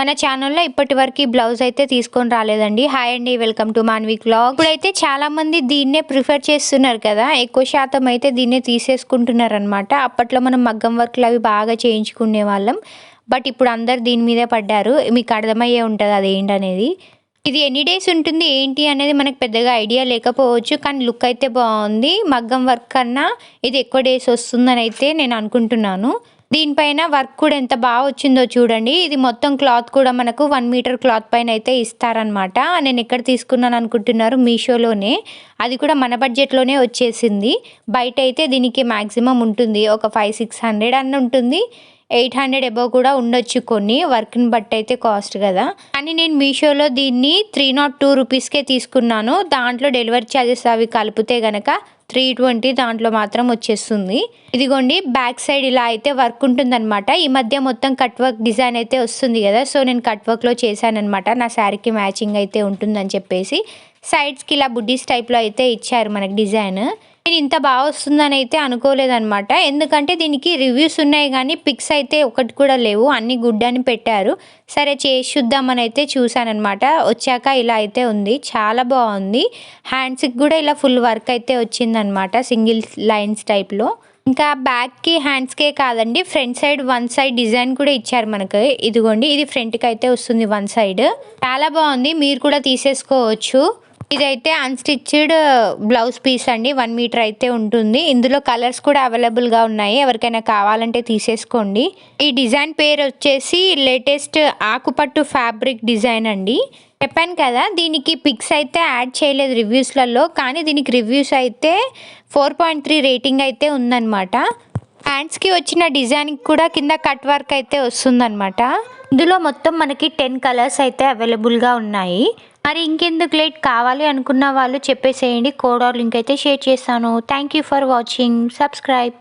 మన ఛానల్లో ఇప్పటి వరకు బ్లౌజ్ అయితే తీసుకొని రాలేదండి. హాయ్ అండి వెల్కమ్ టు మాన్వి క్లాగ్ ఇప్పుడైతే చాలా మంది దీన్నే ప్రిఫర్ చేస్తున్నారు కదా. ఎక్కువ శాతం అయితే దీన్నే తీసేసుకుంటున్నారు అనమాట అప్పట్లో మనం మగ్గం వర్క్లు అవి బాగా చేయించుకునే వాళ్ళం. బట్ ఇప్పుడు అందరు దీని మీదే పడ్డారు. మీకు అర్థమయ్యే ఉంటుంది అది అనేది ఇది ఎన్ని డేస్ ఉంటుంది ఏంటి అనేది మనకు పెద్దగా ఐడియా లేకపోవచ్చు. కానీ లుక్ అయితే బాగుంది. మగ్గం వర్క్ కన్నా ఇది ఎక్కువ డేస్ వస్తుందని అయితే నేను అనుకుంటున్నాను. దీనిపైన వర్క్ కూడా ఎంత బాగా వచ్చిందో చూడండి. ఇది మొత్తం క్లాత్ కూడా మనకు వన్ మీటర్ క్లాత్ పైన అయితే ఇస్తారనమాట నేను ఎక్కడ తీసుకున్నాను అనుకుంటున్నారు? మీషోలోనే. అది కూడా మన బడ్జెట్లోనే వచ్చేసింది. బయట అయితే దీనికి మ్యాక్సిమం ఉంటుంది. ఒక ఫైవ్ సిక్స్ హండ్రెడ్ అన్న ఉంటుంది. ఎయిట్ హండ్రెడ్ అబవ్ కూడా ఉండొచ్చు కొన్ని. వర్క్ని బట్టి అయితే కాస్ట్ కదా. కానీ నేను మీషోలో దీన్ని త్రీ నాట్ టూ రూపీస్కే తీసుకున్నాను. దాంట్లో డెలివరీ ఛార్జెస్ అవి కలిపితే గనక త్రీ ట్వంటీ దాంట్లో మాత్రం వచ్చేస్తుంది. ఇదిగోండి బ్యాక్ సైడ్ ఇలా అయితే వర్క్ ఉంటుందన్నమాట. ఈ మధ్య మొత్తం కట్ వర్క్ డిజైన్ అయితే వస్తుంది కదా సో నేను కట్ వర్క్లో చేశానమాట నా శారీకి మ్యాచింగ్ అయితే ఉంటుందని చెప్పేసి. సైడ్స్కి ఇలా బుడ్డీస్ టైప్లో అయితే ఇచ్చారు మనకి డిజైన్. ఇంత బాగా వస్తుందని అయితే అనుకోలేదన్నమాట. ఎందుకంటే దీనికి రివ్యూస్ ఉన్నాయి కానీ పిక్స్ అయితే ఒకటి కూడా లేవు. అన్ని గుడ్ అని పెట్టారు. సరే చేసి చూద్దామని అయితే చూశానమాట వచ్చాక ఇలా అయితే ఉంది. చాలా బాగుంది. హ్యాండ్స్కి కూడా ఇలా ఫుల్ వర్క్ అయితే వచ్చిందనమాట సింగిల్ లైన్స్ టైప్లో ఇంకా బ్యాక్కి హ్యాండ్స్కే కాదండి front side one side design కూడా ఇచ్చారు మనకు. ఇదిగోండి ఇది ఫ్రంట్కి అయితే వస్తుంది వన్ సైడ్. చాలా బాగుంది. మీరు కూడా తీసేసుకోవచ్చు. ఇదైతే అన్స్టిచ్డ్ బ్లౌజ్ పీస్ అండి. వన్ మీటర్ అయితే ఉంటుంది. ఇందులో కలర్స్ కూడా అవైలబుల్గా ఉన్నాయి. ఎవరికైనా కావాలంటే తీసేసుకోండి. ఈ డిజైన్ పేరు వచ్చేసి లేటెస్ట్ ఆకుపట్టు ఫ్యాబ్రిక్ డిజైన్ అండి. చెప్పాను కదా దీనికి పిక్స్ అయితే యాడ్ చేయలేదు రివ్యూస్లలో కానీ దీనికి రివ్యూస్ అయితే ఫోర్ పాయింట్ త్రీ రేటింగ్ అయితే ఉందన్నమాట. హ్యాండ్స్కి వచ్చిన డిజైన్కి కూడా కింద కట్ వర్క్ అయితే వస్తుందన్నమాట. ఇందులో మొత్తం మనకి టెన్ కలర్స్ అయితే అవైలబుల్గా ఉన్నాయి. మరి ఇంకెందుకు లేట్? కావాలి అనుకున్న వాళ్ళు చెప్పేసేయండి. కోడ్ ఆర్ లింక్ అయితే షేర్ చేస్తాను. Thank you for watching subscribe